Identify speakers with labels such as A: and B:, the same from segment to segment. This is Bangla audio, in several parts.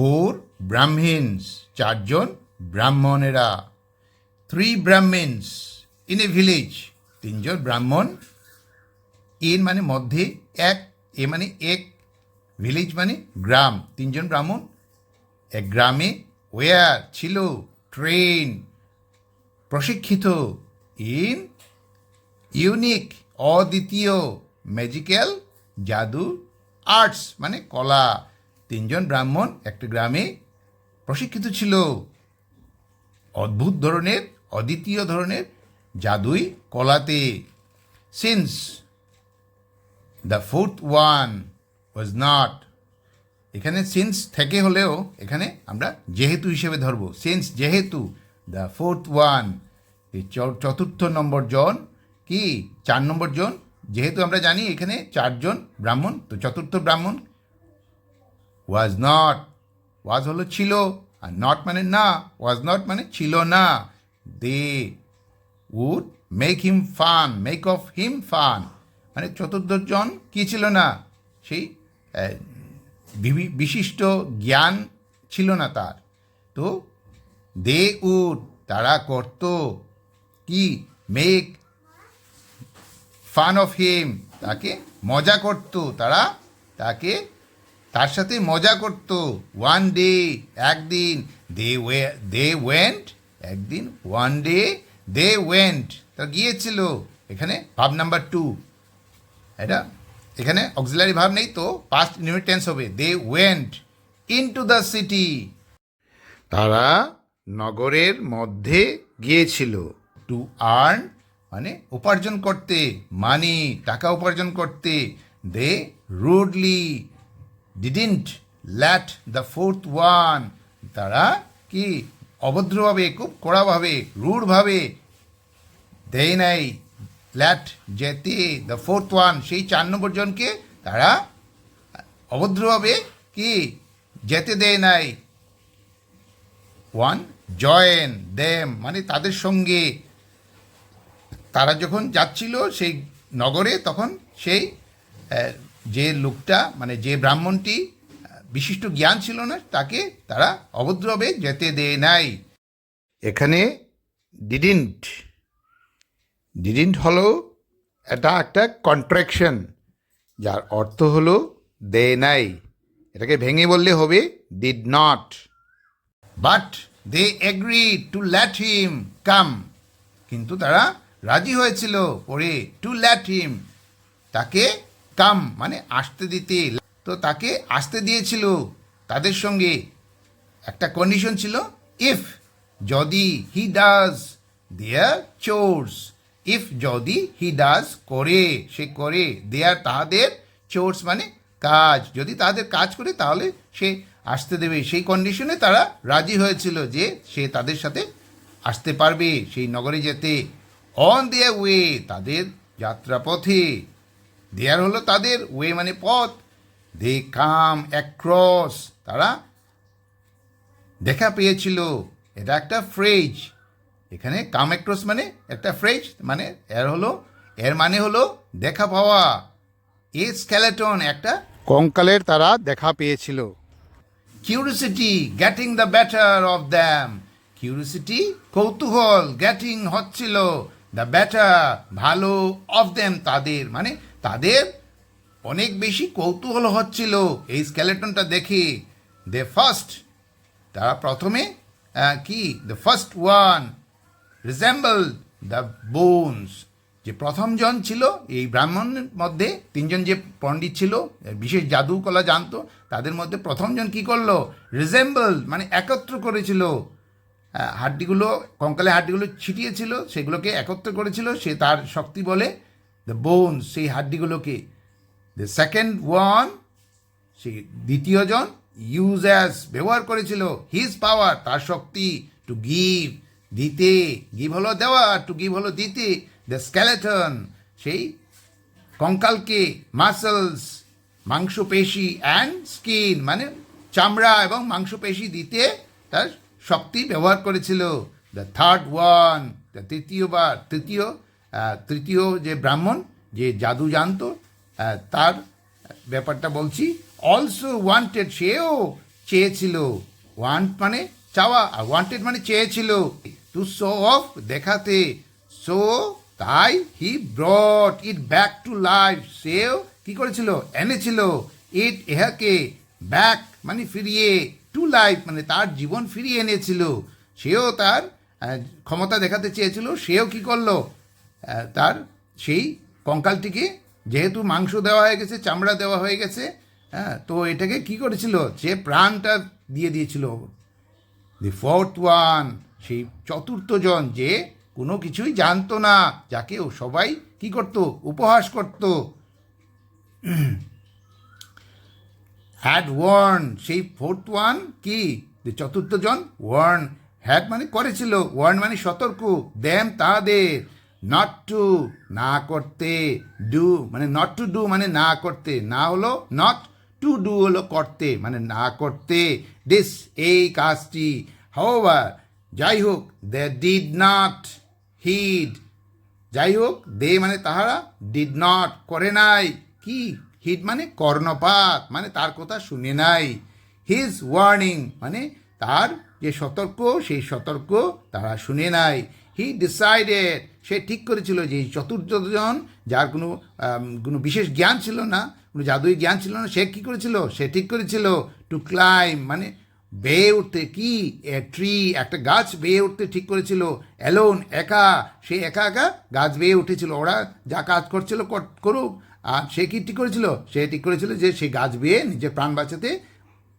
A: ফোর ব্রাহ্মিন্স চারজন ব্রাহ্মণেরা। Three Brahmins in a village তিনজন ব্রাহ্মণ। ইন মানে মধ্যে এক এ মানে এক ভিলেজ মানে গ্রাম, তিনজন ব্রাহ্মণ। এক গ্রামে ওয়ার ছিল ট্রেন প্রশিক্ষিত। ইন ইউনিক অদ্বিতীয় ম্যাজিক্যাল জাদু আর্টস মানে কলা। তিনজন ব্রাহ্মণ একটা গ্রামে প্রশিক্ষিত ছিল। অদ্ভুত ধরনের, অদ্বিতীয় ধরনের জাদুই কলাতে। Since the fourth one was not এখানে সিন্স থেকে হলেও এখানে আমরা যেহেতু হিসেবে ধরবো। সিন্স যেহেতু দ্য ফোর্থ ওয়ান চতুর্থ নম্বর জন কি? চার নম্বর জন? যেহেতু আমরা জানি এখানে চারজন ব্রাহ্মণ, তো চতুর্থ ব্রাহ্মণ ওয়াজ নট ওয়াজ হলো ছিল, আর নট মানে না ওয়াজ নট মানে ছিল না। They would make him fun make of him fun মানে চতুর্থ জন কি ছিল না? সেই বিশিষ্ট জ্ঞান ছিল না তার। তো দে উড তারা করত কি? মেক ফান অফ হিম তাকে মজা করত। তারা তাকে তার সাথে মজা করত। ওয়ান ডে একদিন দে ওয়ে দে ওয়েন্ট একদিন ওয়ান ডে দে ওয়েন্ট তা গিয়েছিল এখানে ভাব নাম্বার টু এটা, এখানে অক্সিলারি ভাব নেই তো পাস্ট ইউনিট টেন্স হবে। They went in to the city তারা নগরের মধ্যে গিয়েছিল। টু আর্ন মানে উপার্জন করতে মানি টাকা উপার্জন করতে। They rudely didn't let the fourth one তারা কি অভদ্রভাবে, খুব কড়াভাবে, রূঢ়ভাবে দেয় নাই। ল্যাট যেতে দ্য ফোর্থ ওয়ান সেই চার নম্বর জনকে তারা অভদ্রভাবে কি যেতে দেয় নাই। ওয়ান জয়েন দেম মানে তাদের সঙ্গে। তারা যখন যাচ্ছিল সেই নগরে, তখন সেই যে লোকটা মানে যে ব্রাহ্মণটি বিশিষ্ট জ্ঞান ছিল না, তাকে তারা অভদ্রভাবে যেতে দেয় নাই। এখানে ডিডিন্ট ডিডিন্ট হলো এটা একটা কন্ট্রাকশন যার অর্থ হলো দে নাই। এটাকে ভেঙে বললে হবে did not but they agree to let him come কিন্তু তারা রাজি হয়েছিল পরে টু ল্যাট হিম তাকে কাম মানে আসতে দিতে। তো তাকে আসতে দিয়েছিল তাদের সঙ্গে। একটা কন্ডিশন ছিল ইফ যদি he does their chores if যদি হি ডাজ করে, সে করে দেয়ার তাহাদের চোর্স মানে কাজ। যদি তাদের কাজ করে, তাহলে সে আসতে দেবে। সেই কন্ডিশনে তারা রাজি হয়েছিল যে সে তাদের সাথে আসতে পারবে সেই নগরে যেতে। অন দেয়ার ওয়ে তাদের যাত্রাপথে। দেয়ার হলো তাদের ওয়ে মানে পথ। দে কাম অ্যাক্রস তারা দেখা পেয়েছিল। এটা একটা ফ্রেজ এখানে কাম অ্যাক্রস মানে একটা ফ্রেজ মানে এর হলো, এর মানে হলো দেখা পাওয়া। এ স্কেলেটন একটা কঙ্কালের তারা দেখা পেয়েছিল। Curiosity getting the better of them curiosity কৌতূহল গেটিং হচ্ছিল। দ্য ব্যাটার ভালো অফ দ্যাম তাদের। মানে তাদের অনেক বেশি কৌতূহল হচ্ছিল। এই স্কেলেটনটা দেখে দে ফার্স্ট তারা প্রথমে কি? The first one resemble the bones যে প্রথম জন ছিল, এই ব্রাহ্মণের মধ্যে তিনজন যে পণ্ডিত ছিল বিশেষ জাদু কলা জানতো, তাদের মধ্যে প্রথম জন কি করল? রিজেম্বল মানে একত্র করেছিল। হাড্ডিগুলো কঙ্কালে হাড্ডিগুলো ছিটিয়েছিল, সেগুলোকে একত্র করেছিল, সে তার শক্তি বলে দ্য বোনস সেই হাড্ডিগুলোকে। দ্য সেকেন্ড ওয়ান সেই দ্বিতীয় জন ইউজ অ্যাজ ব্যবহার করেছিল হিজ পাওয়ার তার শক্তি টু গিভ দিতে গিভ হলো দেওয়া টু গিভ হলো দিতে। দ্য স্কেলেটন সেই কঙ্কালকে মাসলস মাংসপেশি অ্যান্ড স্কিন মানে চামড়া এবং মাংসপেশি দিতে তার শক্তি ব্যবহার করেছিল। দ্য থার্ড ওয়ান দ্য তৃতীয়বার, তৃতীয় তৃতীয় যে ব্রাহ্মণ, যে জাদু জানতো তার ব্যাপারটা বলছি অলসো ওয়ান্টেড সেও চেয়েছিল। ওয়ান্ট মানে চাওয়া, আর ওয়ান্টেড মানে চেয়েছিল। টু শো অফ দেখাতে। সো তাই he brought it back to life সেও কি করেছিল? এনেছিল। ইট ইহাকে ব্যাক মানে ফিরিয়ে টু লাইফ মানে তার জীবন ফিরিয়ে এনেছিল। সেও তার ক্ষমতা দেখাতে চেয়েছিল। সেও কি করল? তার সেই কঙ্কালটিকে যেহেতু মাংস দেওয়া হয়ে গেছে, চামড়া দেওয়া হয়ে গেছে হ্যাঁ তো এটাকে কি করেছিল? যে প্রাণটা দিয়ে দিয়েছিল। দি ফোর্থ ওয়ান সেই চতুর্থ জন যে কোনো কিছুই জানতো না, যাকে ও সবাই কি করত? উপহাস করত। হ্যাড ওয়ার্ন সেই ফোর্থ ওয়ান কি? চতুর্থ জন ওয়ার্ন হ্যাড মানে করেছিল। ওয়ার্ন মানে সতর্ক দেম তাদের। নট টু না করতে ডু মানে নট টু ডু মানে না করতে না হলো নট টু ডু হলো করতে মানে না করতে দিস এই কাজটি হাওভার যাই হোক দে ডিড নট হিড যাই হোক দে মানে তাহারা ডিড নট করে নাই, কি? হিড মানে কর্ণপাত মানে তার কথা শুনে নাই হিজ ওয়ার্নিং মানে তার যে সতর্ক, সেই সতর্ক তারা শুনে নাই হি ডিসাইডেড সে ঠিক করেছিল যে চতুর্থজন যার কোনো কোনো বিশেষ জ্ঞান ছিল না, কোনো জাদুই জ্ঞান ছিল না, সে কী করেছিল? সে ঠিক করেছিল টু ক্লাইম মানে বেয়ে উঠতে, কি? এ ট্রি একটা গাছ বেয়ে উঠতে ঠিক করেছিল অ্যালোন একা, সে একা একা গাছ বেয়ে উঠেছিল, ওরা যা কাজ করছিল কর- করুক, আর সে কি ঠিক করেছিল? সে ঠিক করেছিল যে সে গাছ বেয়ে নিজের প্রাণ বাঁচাতে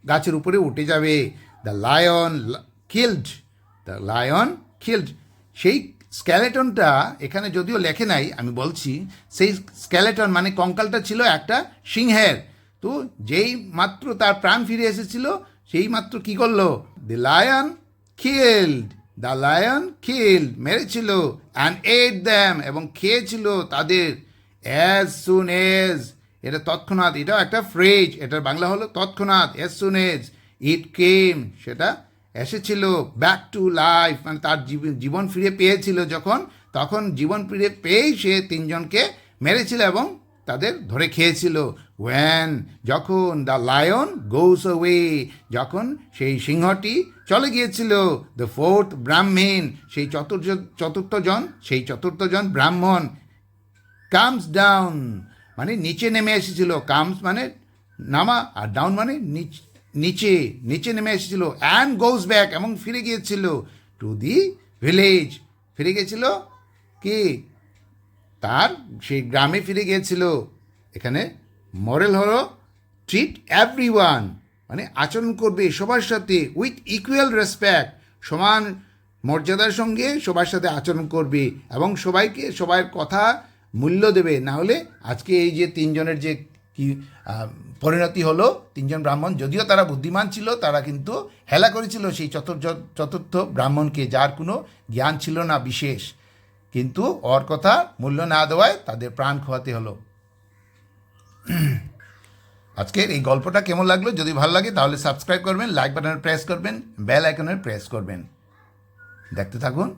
A: গাছের উপরে উঠে যাবে। The lion killed the lion killed সেই স্ক্যালেটনটা এখানে যদিও লেখে নাই, আমি বলছি, সেই স্ক্যালেটন মানে কঙ্কালটা ছিল একটা সিংহের। তো যেই মাত্র তার প্রাণ ফিরে এসেছিল, সেই মাত্র কি করল? The lion killed the lion killed মেরেছিল অ্যান্ড এড দ্যাম এবং খেয়েছিল তাদের। অ্যাজ সুন এজ এটা তৎক্ষণাৎ, এটাও একটা ফ্রেজ এটার বাংলা হলো তৎক্ষণাৎ অ্যাজ সুন এজ ইট কেম সেটা এসেছিল ব্যাক টু লাইফ মানে তার জীব- জীবন ফিরে পেয়েছিল যখন, তখন জীবন ফিরে পেয়েই সে তিনজনকে মেরেছিল এবং তাদের ধরে খেয়েছিল। ওয়েন যখন দ্য লায়ন গোস ওয়ে যখন সেই সিংহটি চলে গিয়েছিল দ্য ফোর্থ ব্রাহ্মীণ, সেই চতুর্থ চতুর্থজন সেই চতুর্থজন ব্রাহ্মণ কামস ডাউন মানে নিচে নেমে এসেছিল। কামস মানে নামা, আর ডাউন মানে নিচ- নিচে নিচে নেমে এসেছিল অ্যান্ড গোজ ব্যাক এবং ফিরে গিয়েছিল টু দি ভিলেজ ফিরে গিয়েছিল কি? তার, সেই গ্রামে ফিরে গিয়েছিল। এখানে মরেল হলো ট্রিট এভরি মানে আচরণ করবে সবার সাথে উইথ ইকুয়াল রেসপেক্ট সমান মর্যাদার সঙ্গে সবার সাথে আচরণ করবে এবং সবাইকে সবার কথা মূল্য দেবে। না হলে আজকে এই যে তিনজনের যে কি পরিণতি হলো তিনজন ব্রাহ্মণ। যদিও তারা বুদ্ধিমান ছিল, তারা কিন্তু হেলা করেছিল সেই চতুর্থ চতুর্থ ব্রাহ্মণকে, যার কোনো জ্ঞান ছিল না বিশেষ। কিন্তু ওর কথা মূল্য না দেওয়ায় তাদের প্রাণ খোয়াতে হলো। আজকের এই গল্পটা কেমন লাগল? যদি ভালো লাগে, তাহলে সাবস্ক্রাইব করবেন, লাইক বাটনের প্রেস করবেন, বেল আইকনের প্রেস করবেন। দেখতে থাকুন।